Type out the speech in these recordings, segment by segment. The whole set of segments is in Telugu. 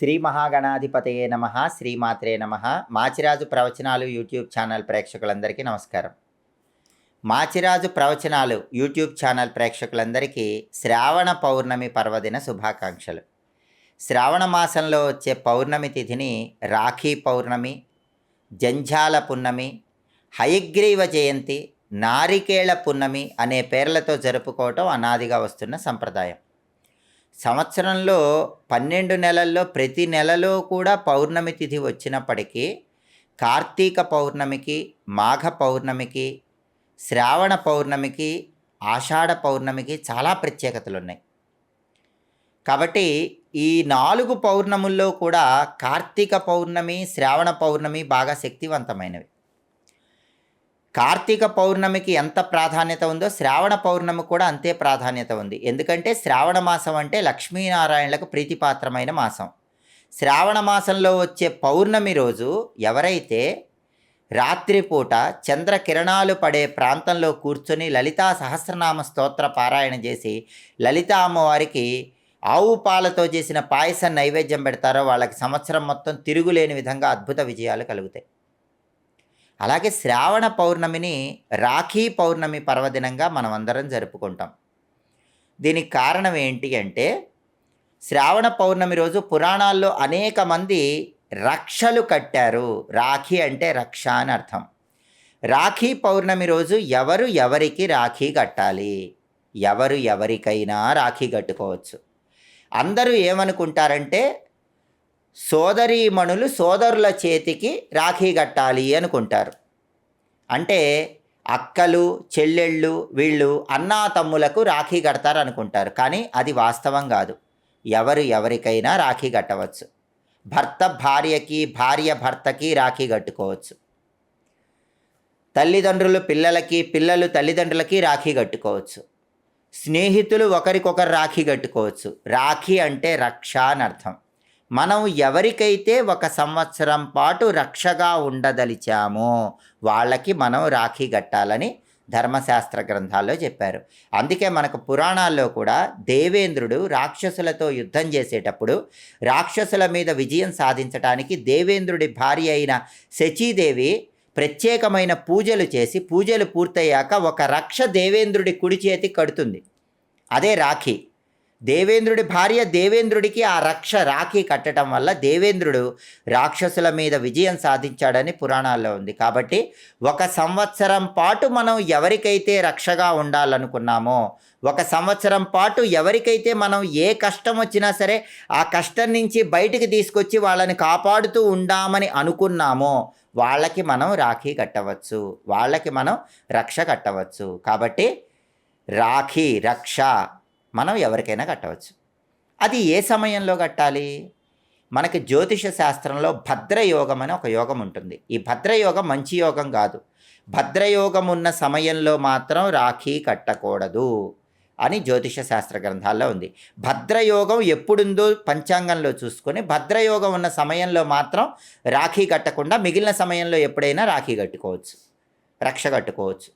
శ్రీ మహాగణాధిపతయే నమ శ్రీమాత్రే నమ. మాచిరాజు ప్రవచనాలు యూట్యూబ్ ఛానల్ ప్రేక్షకులందరికీ నమస్కారం. మాచిరాజు ప్రవచనాలు యూట్యూబ్ ఛానల్ ప్రేక్షకులందరికీ శ్రావణ పౌర్ణమి పర్వదిన శుభాకాంక్షలు. శ్రావణ మాసంలో వచ్చే పౌర్ణమి తిథిని రాఖీ పౌర్ణమి జంఝాల పున్నమి హయగ్రీవ జయంతి నారికేళ పున్నమి అనే పేర్లతో జరుపుకోవటం అనాదిగా వస్తున్న సంప్రదాయం. సంవత్సరంలో పన్నెండు నెలల్లో ప్రతి నెలలో కూడా పౌర్ణమి తిథి వచ్చినప్పటికీ కార్తీక పౌర్ణమికి మాఘ పౌర్ణమికి శ్రావణ పౌర్ణమికి ఆషాఢ పౌర్ణమికి చాలా ప్రత్యేకతలు ఉన్నాయి కాబట్టి ఈ నాలుగు పౌర్ణముల్లో కూడా కార్తీక పౌర్ణమి శ్రావణ పౌర్ణమి బాగా శక్తివంతమైనవి. కార్తీక పౌర్ణమికి ఎంత ప్రాధాన్యత ఉందో శ్రావణ పౌర్ణమి కూడా అంతే ప్రాధాన్యత ఉంది. ఎందుకంటే శ్రావణ మాసం అంటే లక్ష్మీనారాయణలకు ప్రీతిపాత్రమైన మాసం. శ్రావణ మాసంలో వచ్చే పౌర్ణమి రోజు ఎవరైతే రాత్రిపూట చంద్రకిరణాలు పడే ప్రాంతంలో కూర్చొని లలితా సహస్రనామ స్తోత్ర పారాయణ చేసి లలితా అమ్మవారికి ఆవు పాలతో చేసిన పాయసం నైవేద్యం పెడతారో వాళ్ళకి సంవత్సరం మొత్తం తిరుగులేని విధంగా అద్భుత విజయాలు కలుగుతాయి. అలాగే శ్రావణ పౌర్ణమిని రాఖీ పౌర్ణమి పర్వదినంగా మనం అందరం జరుపుకుంటాం. దీనికి కారణం ఏంటి అంటే శ్రావణ పౌర్ణమి రోజు పురాణాల్లో అనేక మంది రక్షలు కట్టారు. రాఖీ అంటే రక్ష అని అర్థం. రాఖీ పౌర్ణమి రోజు ఎవరు ఎవరికి రాఖీ కట్టాలి? ఎవరు ఎవరికైనా రాఖీ కట్టుకోవచ్చు. అందరూ ఏమనుకుంటారంటే సోదరీమణులు సోదరుల చేతికి రాఖీ కట్టాలి అనుకుంటారు. అంటే అక్కలు చెల్లెళ్ళు వీళ్ళు అన్నా తమ్ములకు రాఖీ కడతారు అనుకుంటారు కానీ అది వాస్తవం కాదు. ఎవరు ఎవరికైనా రాఖీ కట్టవచ్చు. భర్త భార్యకి భార్య భర్తకి రాఖీ కట్టుకోవచ్చు. తల్లిదండ్రులు పిల్లలకి పిల్లలు తల్లిదండ్రులకి రాఖీ కట్టుకోవచ్చు. స్నేహితులు ఒకరికొకరు రాఖీ కట్టుకోవచ్చు. రాఖీ అంటే రక్ష అని అర్థం. మనం ఎవరికైతే ఒక సంవత్సరం పాటు రక్షగా ఉండదలిచామో వాళ్ళకి మనం రాఖీ కట్టాలని ధర్మశాస్త్ర గ్రంథాల్లో చెప్పారు. అందుకే మనకు పురాణాల్లో కూడా దేవేంద్రుడు రాక్షసులతో యుద్ధం చేసేటప్పుడు రాక్షసుల మీద విజయం సాధించడానికి దేవేంద్రుడి భార్య అయిన శచీదేవి ప్రత్యేకమైన పూజలు చేసి పూజలు పూర్తయ్యాక ఒక రక్ష దేవేంద్రుడి కుడి చేతి కడుతుంది. అదే రాఖీ. దేవేంద్రుడి భార్య దేవేంద్రుడికి ఆ రక్ష రాఖీ కట్టడం వల్ల దేవేంద్రుడు రాక్షసుల మీద విజయం సాధించాడని పురాణాల్లో ఉంది. కాబట్టి ఒక సంవత్సరం పాటు మనం ఎవరికైతే రక్షగా ఉండాలనుకున్నామో ఒక సంవత్సరం పాటు ఎవరికైతే మనం ఏ కష్టం వచ్చినా సరే ఆ కష్టం నుంచి బయటికి తీసుకొచ్చి వాళ్ళని కాపాడుతూ ఉండామని అనుకున్నామో వాళ్ళకి మనం రాఖీ కట్టవచ్చు. వాళ్ళకి మనం రక్ష కట్టవచ్చు. కాబట్టి రాఖీ రక్ష మనం ఎవరికైనా కట్టవచ్చు. అది ఏ సమయంలో కట్టాలి? మనకి జ్యోతిష శాస్త్రంలో భద్రయోగం అని ఒక యోగం ఉంటుంది. ఈ భద్రయోగం మంచి యోగం కాదు. భద్రయోగం ఉన్న సమయంలో మాత్రం రాఖీ కట్టకూడదు అని జ్యోతిష శాస్త్ర గ్రంథాల్లో ఉంది. భద్రయోగం ఎప్పుడుందో పంచాంగంలో చూసుకొని భద్రయోగం ఉన్న సమయంలో మాత్రం రాఖీ కట్టకుండా మిగిలిన సమయంలో ఎప్పుడైనా రాఖీ కట్టుకోవచ్చు. రక్ష కట్టుకోవచ్చు.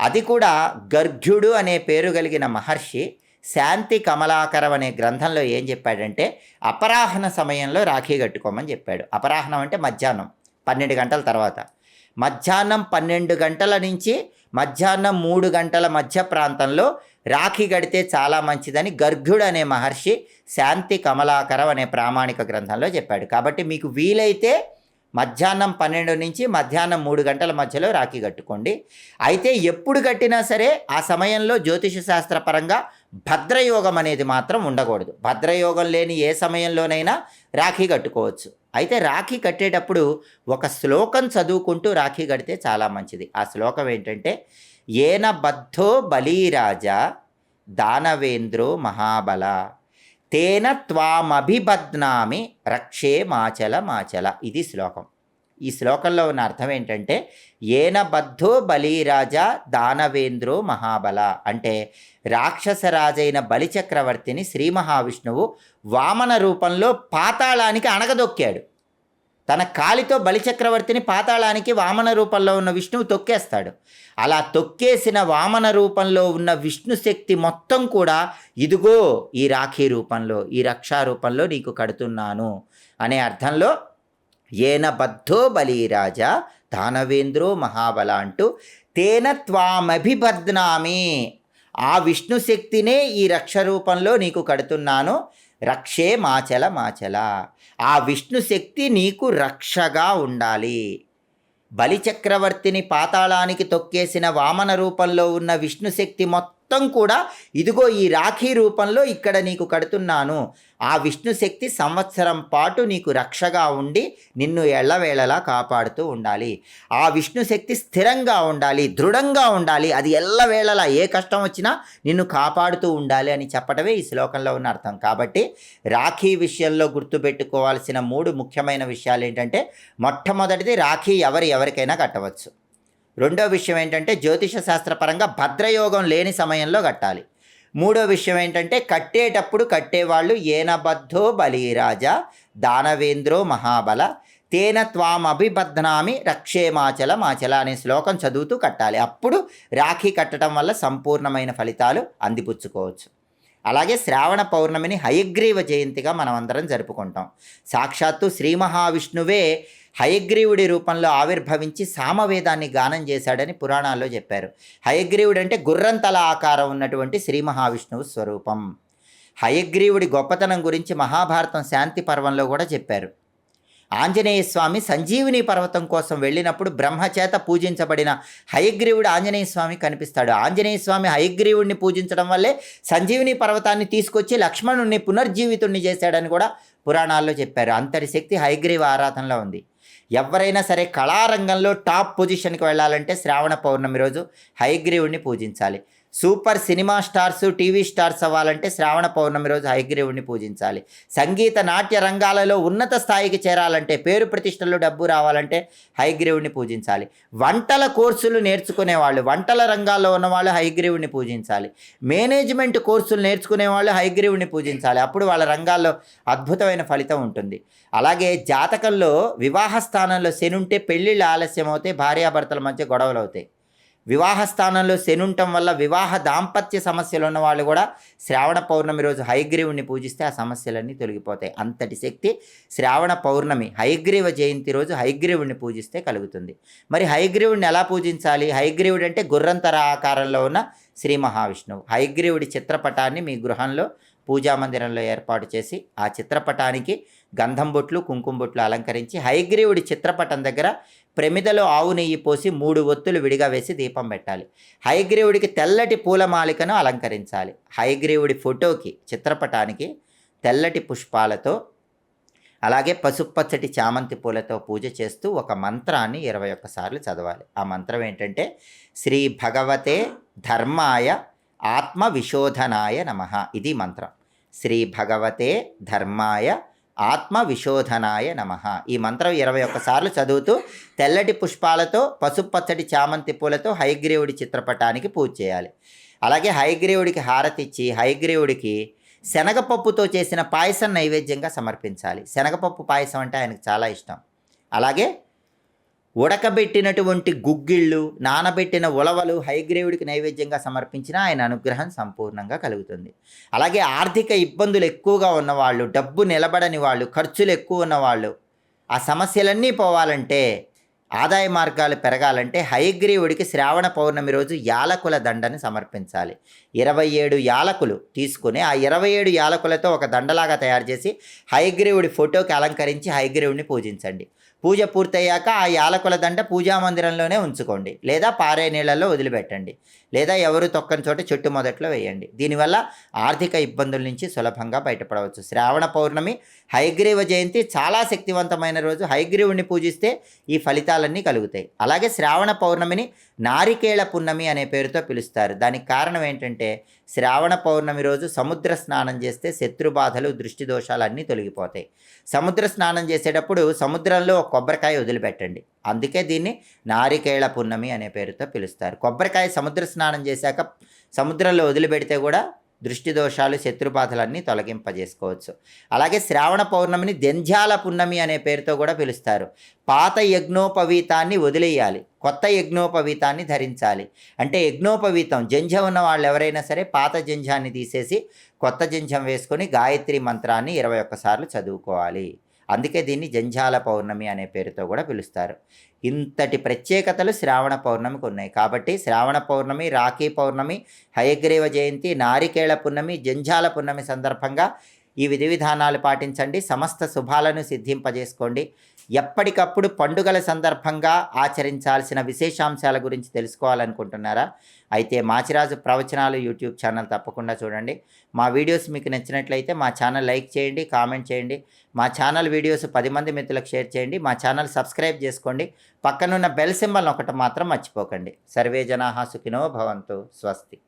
అది కూడా గర్భ్యుడు అనే పేరు కలిగిన మహర్షి శాంతి కమలాకరం అనే గ్రంథంలో ఏం చెప్పాడంటే అపరాహ్న సమయంలో రాఖీ కట్టుకోమని చెప్పాడు. అపరాహ్నం అంటే మధ్యాహ్నం పన్నెండు గంటల తర్వాత. మధ్యాహ్నం పన్నెండు గంటల నుంచి మధ్యాహ్నం మూడు గంటల మధ్య ప్రాంతంలో రాఖీ కడితే చాలా మంచిదని గర్భుడు అనే మహర్షి శాంతి కమలాకరం అనే ప్రామాణిక గ్రంథంలో చెప్పాడు. కాబట్టి మీకు వీలైతే మధ్యాహ్నం పన్నెండు నుంచి మధ్యాహ్నం మూడు గంటల మధ్యలో రాఖీ కట్టుకోండి. అయితే ఎప్పుడు కట్టినా సరే ఆ సమయంలో జ్యోతిష శాస్త్రపరంగా భద్రయోగం అనేది మాత్రం ఉండకూడదు. భద్రయోగం లేని ఏ సమయంలోనైనా రాఖీ కట్టుకోవచ్చు. అయితే రాఖీ కట్టేటప్పుడు ఒక శ్లోకం చదువుకుంటూ రాఖీ కడితే చాలా మంచిది. ఆ శ్లోకం ఏంటంటే ఏన బద్ధో బలీరాజా దానవేంద్రో మహాబల. తేన త్వామభిబద్నామి రక్షే మాచల మాచల. ఇది శ్లోకం. ఈ శ్లోకంలో ఉన్న అర్థం ఏంటంటే ఏన బద్ధో బలీరాజా దానవేంద్రో మహాబల అంటే రాక్షసరాజైన బలిచక్రవర్తిని శ్రీ మహావిష్ణువు వామన రూపంలో పాతాళానికి అణగదొక్కాడు. తన కాలితో బలిచక్రవర్తిని పాతాళానికి వామన రూపంలో ఉన్న విష్ణువు తొక్కేస్తాడు. అలా తొక్కేసిన వామన రూపంలో ఉన్న విష్ణు శక్తి మొత్తం కూడా ఇదిగో ఈ రాఖీ రూపంలో ఈ రక్షా రూపంలో నీకు కడుతున్నాను అనే అర్థంలో ఏన బద్ధో బలీరాజా దానవేంద్రో మహాబల అంటూ తేన త్వామభిబద్నామి ఆ విష్ణు శక్తినే ఈ రక్ష రూపంలో నీకు కడుతున్నాను. రక్షే మాచల మాచల. ఆ విష్ణు శక్తి నీకు రక్షగా ఉండాలి. బలిచక్రవర్తిని పాతాళానికి తొక్కేసిన వామన రూపంలో ఉన్న విష్ణుశక్తి మొత్తం మొత్తం కూడా ఇదిగో ఈ రాఖీ రూపంలో ఇక్కడ నీకు కడుతున్నాను. ఆ విష్ణు శక్తి సంవత్సరం పాటు నీకు రక్షగా ఉండి నిన్ను ఎల్లవేళలా కాపాడుతూ ఉండాలి. ఆ విష్ణు శక్తి స్థిరంగా ఉండాలి దృఢంగా ఉండాలి. అది ఎల్లవేళలా ఏ కష్టం వచ్చినా నిన్ను కాపాడుతూ ఉండాలి అని చెప్పడమే ఈ శ్లోకంలో ఉన్న అర్థం. కాబట్టి రాఖీ విషయంలో గుర్తుపెట్టుకోవాల్సిన మూడు ముఖ్యమైన విషయాలు ఏంటంటే మొట్టమొదటిది రాఖీ ఎవరు ఎవరికైనా కట్టవచ్చు. రెండో విషయం ఏంటంటే జ్యోతిష శాస్త్రపరంగా భద్రయోగం లేని సమయంలో కట్టాలి. మూడో విషయం ఏంటంటే కట్టేటప్పుడు కట్టేవాళ్ళు ఏనబద్ధో బలిరాజా దానవేంద్రో మహాబల తేన త్వామభిబధ్నామి రక్షేమాచల మాచల అనే శ్లోకం చదువుతూ కట్టాలి. అప్పుడు రాఖీ కట్టడం వల్ల సంపూర్ణమైన ఫలితాలు అందిపుచ్చుకోవచ్చు. అలాగే శ్రావణ పౌర్ణమిని హయగ్రీవ జయంతిగా మనం అందరం జరుపుకుంటాం. సాక్షాత్తు శ్రీ మహావిష్ణువే హయగ్రీవుడి రూపంలో ఆవిర్భవించి సామవేదాన్ని గానం చేశాడని పురాణాల్లో చెప్పారు. హయగ్రీవుడు అంటే గుర్రం తల ఆకారం ఉన్నటువంటి శ్రీ మహావిష్ణువు స్వరూపం. హయగ్రీవుడి గొప్పతనం గురించి మహాభారతం శాంతి పర్వంలో కూడా చెప్పారు. ఆంజనేయ స్వామి సంజీవిని పర్వతం కోసం వెళ్ళినప్పుడు బ్రహ్మచేత పూజించబడిన హయగ్రీవుడు ఆంజనేయ స్వామి కనిపిస్తాడు. ఆంజనేయ స్వామి హయగ్రీవుడిని పూజించడం వల్లే సంజీవిని పర్వతాన్ని తీసుకొచ్చి లక్ష్మణుణ్ణి పునర్జీవితుణ్ణి చేశాడని కూడా పురాణాల్లో చెప్పారు. అంతటి శక్తి హయగ్రీవ ఆరాధనలో ఉంది. ఎవరైనా సరే కళారంగంలో టాప్ పొజిషన్కి వెళ్ళాలంటే శ్రావణ పౌర్ణమి రోజు హయగ్రీవుడిని పూజించాలి. Super cinema stars TV stars అవ్వాలంటే శ్రావణ పౌర్ణమి రోజు హయగ్రీవుడిని పూజించాలి. సంగీత నాట్య రంగాలలో ఉన్నత స్థాయికి చేరాలంటే పేరు ప్రతిష్టలు డబ్బు రావాలంటే హయగ్రీవుడిని పూజించాలి. వంటల కోర్సులు నేర్చుకునే వాళ్ళు వంటల రంగాల్లో ఉన్నవాళ్ళు హయగ్రీవుడిని పూజించాలి. మేనేజ్మెంట్ కోర్సులు నేర్చుకునే వాళ్ళు హయగ్రీవుడిని పూజించాలి. అప్పుడు వాళ్ళ రంగాల్లో అద్భుతమైన ఫలితం ఉంటుంది. అలాగే జాతకంలో వివాహ స్థానంలో శని ఉంటే పెళ్ళిళ్ళు ఆలస్యం అవుతాయి భార్యాభర్తల మధ్య గొడవలు అవుతాయి వివాహ స్థానంలో శనుంటం వల్ల వివాహ దాంపత్య సమస్యలు ఉన్న వాళ్ళు కూడా శ్రావణ పౌర్ణమి రోజు హైగ్రీవుని పూజిస్తే ఆ సమస్యలన్నీ తొలగిపోతాయి. అంతటి శక్తి శ్రావణ పౌర్ణమి హైగ్రీవ జయంతి రోజు హైగ్రీవుడిని పూజిస్తే కలుగుతుంది. మరి హైగ్రీవుడిని ఎలా పూజించాలి? హైగ్రీవుడు అంటే గుర్రంతర ఆకారంలో ఉన్న శ్రీ మహావిష్ణువు. హైగ్రీవుడి చిత్రపటాన్ని మీ గృహంలో పూజా మందిరంలో ఏర్పాటు చేసి ఆ చిత్రపటానికి గంధం బొట్లు కుంకుమ బొట్లు అలంకరించి హైగ్రీవుడి చిత్రపటం దగ్గర ప్రమిదలో ఆవు నెయ్యి పోసి మూడు ఒత్తులు విడిగా వేసి దీపం పెట్టాలి. హయగ్రీవుడికి తెల్లటి పూలమాలికను అలంకరించాలి. హయగ్రీవుడి ఫోటోకి చిత్రపటానికి తెల్లటి పుష్పాలతో అలాగే పసుపచ్చటి చామంతి పూలతో పూజ చేస్తూ ఒక మంత్రాన్ని ఇరవై ఒక్కసార్లు చదవాలి. ఆ మంత్రం ఏంటంటే శ్రీ భగవతే ధర్మాయ ఆత్మ విశోధనాయ నమ. ఇది మంత్రం. శ్రీ భగవతే ధర్మాయ ఆత్మ విశోధనాయ నమ. ఈ మంత్రం ఇరవై ఒక్కసార్లు చదువుతూ తెల్లటి పుష్పాలతో పసుపచ్చటి చామంతి పూలతో హైగ్రీవుడి చిత్రపటానికి పూజ చేయాలి. అలాగే హైగ్రీవుడికి హారతిచ్చి హైగ్రీవుడికి శనగపప్పుతో చేసిన పాయసం నైవేద్యంగా సమర్పించాలి. శనగపప్పు పాయసం అంటే ఆయనకు చాలా ఇష్టం. అలాగే ఉడకబెట్టినటువంటి గుగ్గిళ్ళు నానబెట్టిన ఉలవలు హైగ్రేవుడికి నైవేద్యంగా సమర్పించిన ఆయన అనుగ్రహం సంపూర్ణంగా కలుగుతుంది. అలాగే ఆర్థిక ఇబ్బందులు ఎక్కువగా ఉన్నవాళ్ళు డబ్బు నిలబడని వాళ్ళు ఖర్చులు ఎక్కువ ఉన్నవాళ్ళు ఆ సమస్యలన్నీ పోవాలంటే ఆదాయ మార్గాలు పెరగాలంటే హయగ్రీవుడికి శ్రావణ పౌర్ణమి రోజు యాలకుల దండని సమర్పించాలి. ఇరవై ఏడు యాలకులు తీసుకుని ఆ ఇరవై ఏడు యాలకులతో ఒక దండలాగా తయారు చేసి హయగ్రీవుడి ఫోటోకి అలంకరించి హయగ్రీవుడిని పూజించండి. పూజ పూర్తయ్యాక ఆ యాలకుల దండ పూజా మందిరంలోనే ఉంచుకోండి లేదా పారే నీళ్ళల్లో వదిలిపెట్టండి. లేదా ఎవరు తొక్కని చోట చెట్టు మొదట్లో వేయండి. దీనివల్ల ఆర్థిక ఇబ్బందుల నుంచి సులభంగా బయటపడవచ్చు. శ్రావణ పౌర్ణమి హైగ్రీవ జయంతి చాలా శక్తివంతమైన రోజు. హైగ్రీవుని పూజిస్తే ఈ ఫలితాలన్నీ కలుగుతాయి. అలాగే శ్రావణ పౌర్ణమిని నారికేళ పున్నమి అనే పేరుతో పిలుస్తారు. దానికి కారణం ఏంటంటే శ్రావణ పౌర్ణమి రోజు సముద్ర స్నానం చేస్తే శత్రుబాధలు దృష్టి దోషాలు అన్నీ తొలగిపోతాయి. సముద్ర స్నానం చేసేటప్పుడు సముద్రంలో ఒక కొబ్బరికాయ వదిలిపెట్టండి. అందుకే దీన్ని నారికేళ పున్నమి అనే పేరుతో పిలుస్తారు. కొబ్బరికాయ సముద్ర స్నానం చేశాక సముద్రంలో వదిలిపెడితే కూడా దృష్టి దోషాలు శత్రుబాధలన్నీ తొలగింపజేసుకోవచ్చు. అలాగే శ్రావణ పౌర్ణమిని దెంధ్యాల పున్నమి అనే పేరుతో కూడా పిలుస్తారు. పాత యజ్ఞోపవీతాన్ని వదిలేయాలి కొత్త యజ్ఞోపవీతాన్ని ధరించాలి. అంటే యజ్ఞోపవీతం జంజం ఉన్న వాళ్ళు ఎవరైనా సరే పాత జంజాన్ని తీసేసి కొత్త జంజం వేసుకొని గాయత్రి మంత్రాన్ని ఇరవై ఒక్కసార్లు చదువుకోవాలి. అందుకే దీన్ని జంజాల పౌర్ణమి అనే పేరుతో కూడా పిలుస్తారు. ఇంతటి ప్రత్యేకతలు శ్రావణ పౌర్ణమికి ఉన్నాయి. కాబట్టి శ్రావణ పౌర్ణమి రాఖీ పౌర్ణమి హయగ్రీవ జయంతి నారికేళ పున్నమి జంజాల పున్నమి సందర్భంగా ఈ విధి విధానాలు పాటించండి. సమస్త శుభాలను సిద్ధింపజేసుకోండి. ఎప్పటికప్పుడు పండుగల సందర్భంగా ఆచరించాల్సిన విశేషాంశాల గురించి తెలుసుకోవాలనుకుంటున్నారా? అయితే మాచిరాజు ప్రవచనాలు యూట్యూబ్ ఛానల్ తప్పకుండా చూడండి. మా వీడియోస్ మీకు నచ్చినట్లయితే మా ఛానల్ లైక్ చేయండి కామెంట్ చేయండి. మా ఛానల్ వీడియోస్ పది మంది మిత్రులకు షేర్ చేయండి. మా ఛానల్ సబ్స్క్రైబ్ చేసుకోండి. పక్కనున్న బెల్ సింబల్ ఒకటి మాత్రం మర్చిపోకండి. సర్వే జనాహా సుఖినో భవంతు. స్వస్తి.